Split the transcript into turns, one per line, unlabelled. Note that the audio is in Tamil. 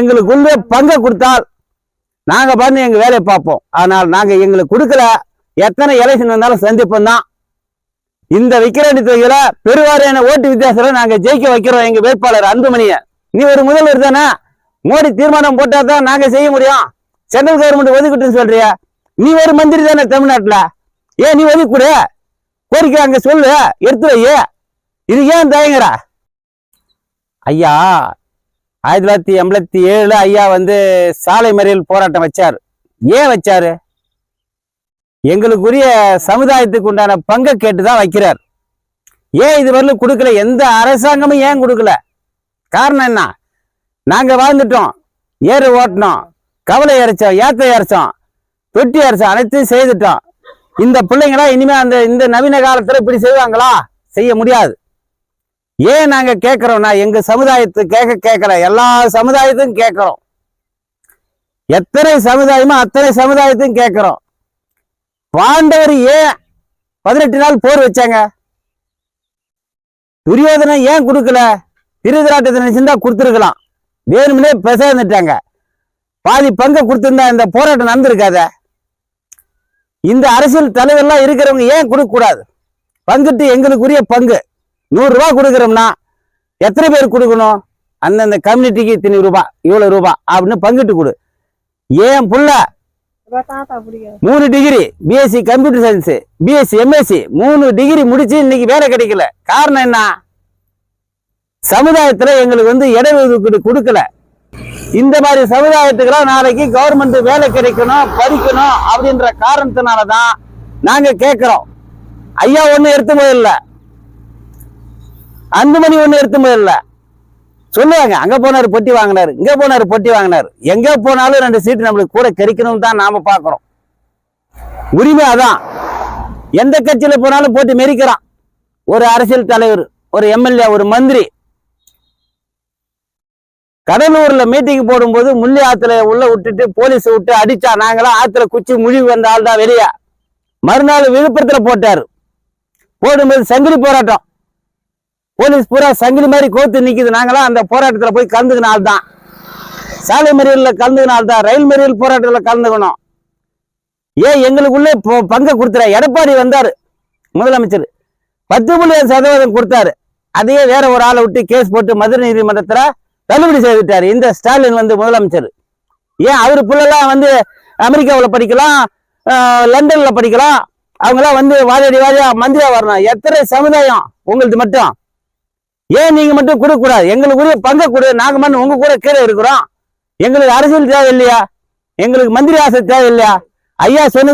எங்களுக்குள்ளே பங்கை கொடுத்தால் நாங்க பண்ணி எங்க வேலையை பார்ப்போம். ஆனால் நாங்க எங்களுக்கு கொடுக்கல. எத்தனை எலெக்ஷன் வந்தாலும் சந்திப்போம் தான். இந்த விக்கிரவாண்டி தொகுதியில பெருவாரியான ஓட்டு வித்தியாசத்தில் நாங்க ஜெயிக்க வைக்கிறோம். எங்க வேட்பாளர் அன்புமணியை. நீ ஒரு முதல்வர் தானே? மோடி தீர்மானம் போட்டால் தான் நாங்க செய்ய முடியும். சென்ட்ரல் கவர்மெண்ட் ஒதுக்கிட்டுன்னு சொல்றியா. நீ ஒரு மந்திரி தானே தமிழ்நாட்டுல? ஏன் நீ ஒதுக்கி கொடு கோரிக்கை அங்க சொல்லு. எடுத்து வை. இது ஏன் தயங்குற? ஐயா ஆயிரத்தி தொள்ளாயிரத்தி எண்பத்தி ஏழுல ஐயா வந்து சாலை மறியல் போராட்டம் வச்சார். ஏன் வச்சாரு? எங்களுக்குரிய சமுதாயத்துக்கு உண்டான பங்கை கேட்டு தான் வைக்கிறார். ஏன் இது வரலும் கொடுக்கல? எந்த அரசாங்கமும் ஏன் கொடுக்கல? காரணம் என்ன? நாங்க வாழ்ந்துட்டோம். ஏறு ஓட்டினோம். கவலை இறைச்சோம் ஏத்த இறைச்சோம் தொட்டி இறைச்சோம் அனைத்தையும் செய்துட்டோம். இந்த பிள்ளைங்களா இனிமே அந்த இந்த நவீன காலத்துல இப்படி செய்வாங்களா? செய்ய முடியாது. ஏன் நாங்க கேட்கிறோம்னா எங்க சமுதாயத்தை கேட்க கேட்கல எல்லா சமுதாயத்தையும் கேட்கிறோம் எத்தனை சமுதாயமோ அத்தனை சமுதாயத்தையும் கேட்கிறோம் பாண்டவர் ஏன் பதினெட்டு நாள் போர் வச்சாங்க? துரியோதனை ஏன் கொடுக்கல? திருதராட்டத்தை நினைச்சிருந்தா கொடுத்துருக்கலாம். வேணும்னே பெசாந்துட்டாங்க. பாதி பங்கை கொடுத்துருந்தா இந்த போராட்டம் நடந்திருக்காத. இந்த அரசியல் தலைவர்லாம் இருக்கிறவங்க ஏன் கொடுக்கக்கூடாது? பங்குட்டு எங்களுக்குரிய பங்கு. நூறு ரூபாய் கொடுக்குறோம்னா எத்தனை பேர் கொடுக்கணும்? அந்தந்த கம்யூனிட்டிக்கு இத்தனை ரூபாய் இவ்வளவு ரூபாய் அப்படின்னு பங்கிட்டு கொடு. ஏன் புள்ள? மூணு degree BSc computer science BSc MSc மூணு டிகிரி முடிச்சு இன்னைக்கு வேலை கிடைக்கல. காரணம் என்ன? சமுதாயத்துல எங்களுக்கு வந்து இடஒதுக்கீடு கொடுக்கல. இந்த மாதிரி சமுதாயத்துக்கெல்லாம் நாளைக்கு கவர்மெண்ட் வேலை கிடைக்கணும் படிக்கணும் அப்படின்ற காரணத்தினாலதான் நாங்க கேட்கிறோம் ஐயா ஒண்ணு எடுத்து போயிடல. அந்த மணி ஒன்று எடுத்து போயிடல சொல்லுவாங்க அங்கே போனார் பொட்டி வாங்கினார் இங்கே போனார் பொட்டி வாங்கினார். எங்கே போனாலும் ரெண்டு சீட்டு நம்மளுக்கு கூட கிடைக்கணும் தான் நாம் பார்க்குறோம். உரிமை அதான். எந்த கட்சியில் போனாலும் போட்டு மெரிக்கிறான். ஒரு அரசியல் தலைவர் ஒரு எம்எல்ஏ ஒரு மந்திரி. கடலூர்ல மீட்டிங் போடும்போது முள்ளி ஆத்துல உள்ள விட்டுட்டு போலீஸ் விட்டு அடிச்சா நாங்களாம் ஆத்துல குச்சி முழுகி வந்த ஆள் தான் வெளியே. மறுநாள் விழுப்புரத்துல போட்டாரு. போடும்போது சங்கிலி போராட்டம். போலீஸ் பூரா சங்கிலி மாதிரி கோத்து நிக்குது. நாங்களாம் அந்த போராட்டத்துல போய் கலந்துக்கின ஆள் தான் சாலை மறியல்ல கலந்துக்கின ஆள் தான் ரயில் மறியல் போராட்டத்துல கலந்துக்கணும். ஏன் எங்களுக்குள்ளே பங்கை கொடுத்துற எடப்பாடி வந்தார் முதலமைச்சர். பத்து புள்ளி சதவீதம் கொடுத்தாரு. அதையே வேற ஒரு ஆளை விட்டு கேஸ் போட்டு மதுரை நீதிமன்றத்தில் தள்ளுபடி செய்துட்டார். இந்த ஸ்டாலின் வந்து முதலமைச்சர். ஏன் அவர் பிள்ளைலாம் வந்து அமெரிக்காவில் படிக்கலாம் லண்டனில் படிக்கலாம். அவங்களாம் வந்து வாதாடி வாழியா மந்திரியா வரணும். எத்தனை சமுதாயம்? உங்களுக்கு மட்டும். ஏன் நீங்க மட்டும் கொடுக்க கூடாது எங்களுக்குரிய பங்க கொடு. நாங்க மட்டும் உங்க கூட கீழே இருக்கிறோம். எங்களுக்கு அரசியல் தேவை இல்லையா எங்களுக்கு மந்திரி ஆசை தேவை இல்லையா ஐயா சொன்னது